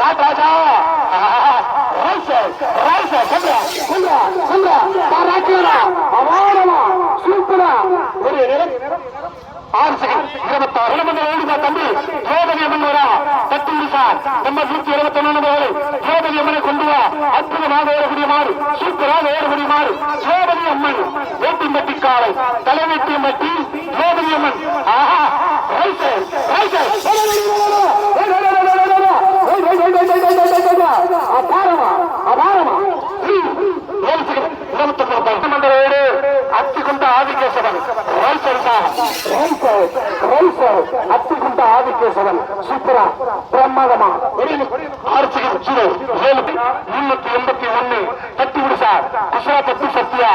காட்ராஜா right right சொல்ற சொல்ற சொல்ற பாராட்டுறா அவாரமா சூப்பரா. ஒரு நிறம் ஆறு செகண்ட் இருபத்தாறு. இளமந்த தம்பி. திரௌபதி அம்மன் வரா. தத்து சார். நம்ம நூத்தி இருபத்தி ஒண்ணு நபர்கள் திரௌபதி அம்மனை கொண்டு வா. அற்புதமாக மாறு சூப்பராக மாறு திரௌபதி அம்மன். வேட்டிம்பட்டி காலை தலைவெட்டியம்பட்டி திரௌபதி அம்மன். ஆஹா. ரைட் ரைட் அபாரமா அபாரமா ஏழு செகண்ட் இருபத்தொன்னு மந்திரோடு Athigunda Adikesavan riser riser riser Athigunda Adikesavan சூப்பரா பிரமாதமா ஆறு ஜீரோ ஏழு முன்னூத்தி எண்பத்தி ஒண்ணு தட்டி விடு சார் குசரா தட்டி Sathya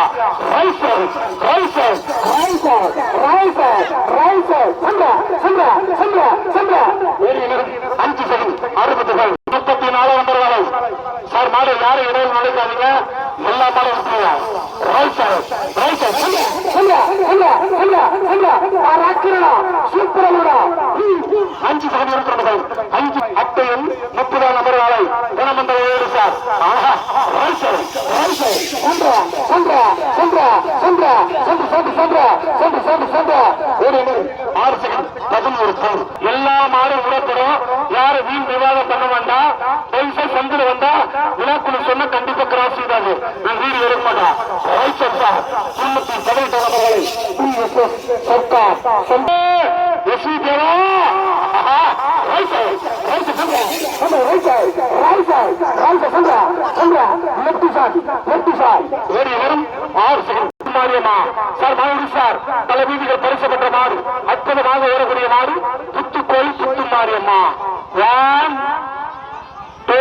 riser riser riser riser riser Chandra Chandra Chandra Chandra அஞ்சு செகண்ட் அறுபது முப்பத்தி நாலு வரை சார் மாடு யாரும் இடையில் நுழைக்காதீங்க எல்லா மாடும் எடுத்துருங்க அஞ்சு செகண்ட் இருக்கிறது அஞ்சு அட்டையும் முப்பதாம் நபர் வரை குணமண்டல ஏழு சார். ஆறு செகண்ட் பதினோரு எல்லா மாடும் விடப்படும். யாரும் வீண் விவாதம் பண்ண வேண்டாம் பைசா சந்திர வந்தா விழாக்குழு சொன்னா கண்டிப்பா கிராஸ் செய்தாது நான் வீடு எடுக்க மாட்டேன். பதினெட்டு நபர்களை. சர்க்கார் சந்தே எஸ்வி தேவா பரிசப்பட்ட மாடு அற்புதமாக ஓடக்கூடிய மாடு புத்துக்கோயில் புத்து மாரியம்மா ஒன் டூ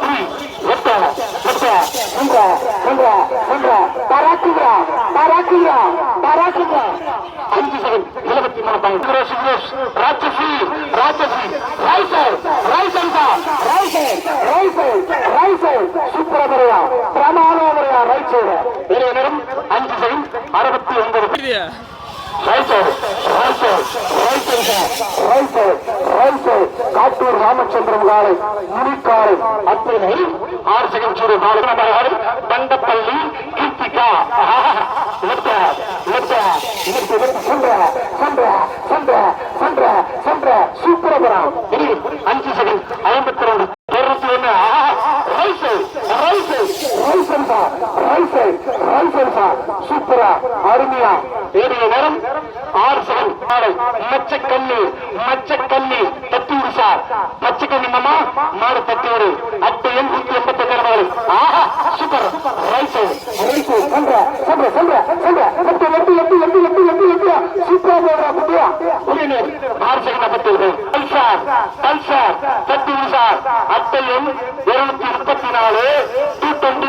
த்ரீ ஒத்த ஒத்த சந்திர சந்திர சந்திர பராக்குகிறா பராக்குகிறா பராக்குகிறா அஞ்சு செகண்ட் அஞ்சு செகண்ட் அறுபத்தி ஒன்பது காட்டூர் ராமச்சந்திரன் காலை முனிக்காலை அத்தனை ஆறு செகண்ட் சூடு நாலு நம்பர்கள் Pandappalli Keerthika left left left left Chandra Chandra Chandra Chandra Chandra சூப்பரபுரம் அஞ்சு செகண்ட் ஐம்பத்தி ரெண்டு இருபத்தி ஒண்ணு riser riser riser sir riser riser சூப்பரா அருமையா. ஏறிய நேரம் ஆறு செகண்ட் நாளை மச்சக்கல்லி மச்சக்கல்லி சார். மச்சக்கல்லி மாமா மாடு தட்டி விடு அட்டையும் நூத்தி எண்பத்தி கிழமைகள் ஆஹா super. Riser riser Chandra Chandra Chandra Chandra எட்டு எட்டு எட்டு எட்டு எட்டு எட்டு எட்டு சூப்பரா போடுறா குட்டியா. ஆறு செகண்ட் பல்சார் பல்சார் சார் அட்டையும் இருநூத்தி முப்பத்தி நாலு. டூ டுவெண்ட்டி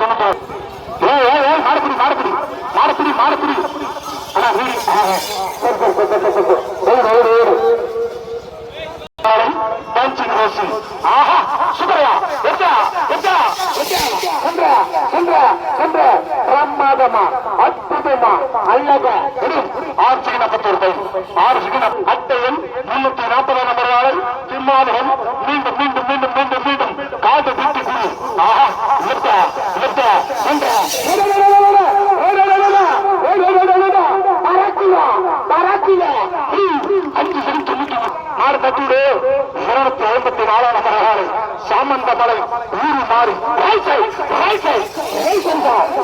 சரி ஆஹா சுப்பரையா எட்டா எட்டா சந்திர சந்திர சந்திர. பிரமாதமா அற்புதமா அழகா. ஆறு சிக்கன பத்து ரூபாய் ஆறு சிக்கன அட்டையும் முன்னூத்தி நாற்பது இருநூத்தி ஐம்பத்தி நாலாம் நம்பர் சாமந்தமலை ஊரு மாறி.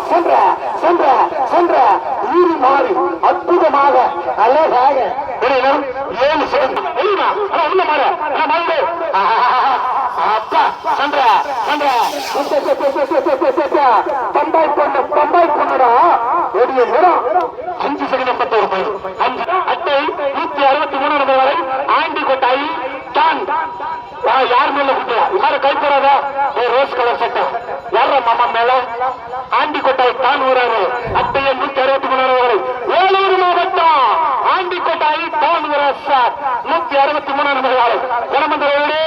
சென்ற சென்ற சென்ற ஊரு மாறி அற்புதமாக அழகாக. ஏழு சேர்ந்து அப்பா சந்திர சந்திர பம்பாய் பொண்ணு பம்பாய் பொண்ணுடா. ஒரு நிறம். ரோஸ் கலர் சட்டை. யார மாமா மேல? ஆண்டி கொட்டாய் தான் ஊராரு. அட்டைய நூத்தி அறுபத்தி மூணு வரை. வேலூர் மாவட்டம். ஆண்டி கொட்டாய் தான் ஊரார் சார். நூத்தி அறுபத்தி மூணு நம்பர் குணமந்திர வீடு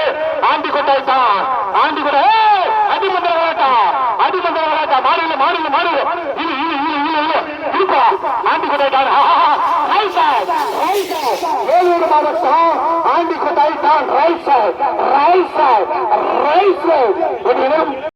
ஆண்டி கொட்டாய் தான் ஆண்டி கொட்டாய் அடிமந்திர விளையாட்டா அடிமந்திர விளையாட்டா மாறில மாறில மாறில இரு இரு இரு இரு. இரு இருப்பா ஆண்டி கொட்டாய் தான் right side right side Vellore மாவட்டம் ஆண்டி கொட்டாய் தான் right side right side right side